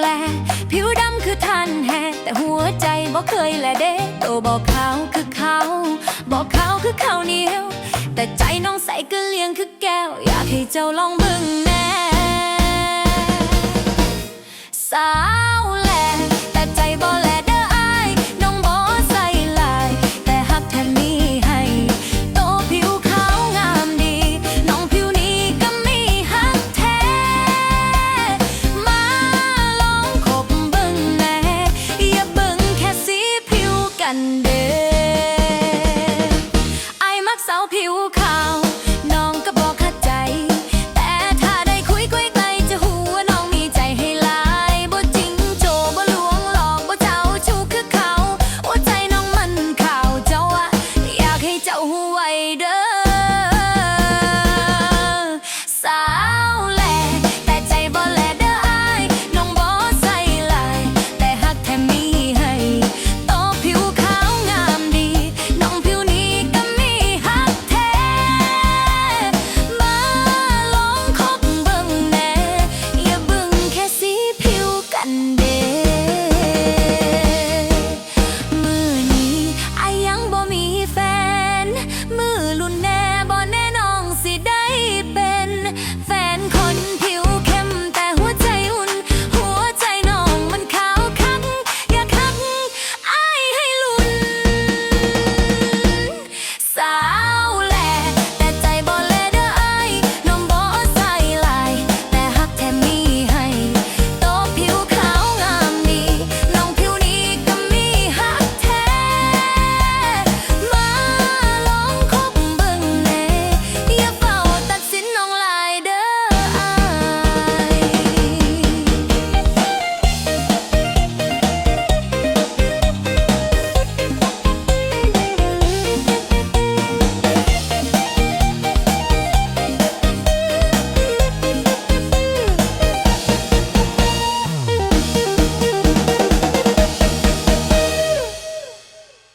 แล ผิวดำคือท่านแฮแต่หัวใจบอกเคยและเด้โตบอกเขาคือเขาบอกเขาคือเขาเนียว แต่ใจน้องใสก็เลี้ยงคือแก้ว อยากให้เจ้าลองบึ้งแน่สา 皮无开。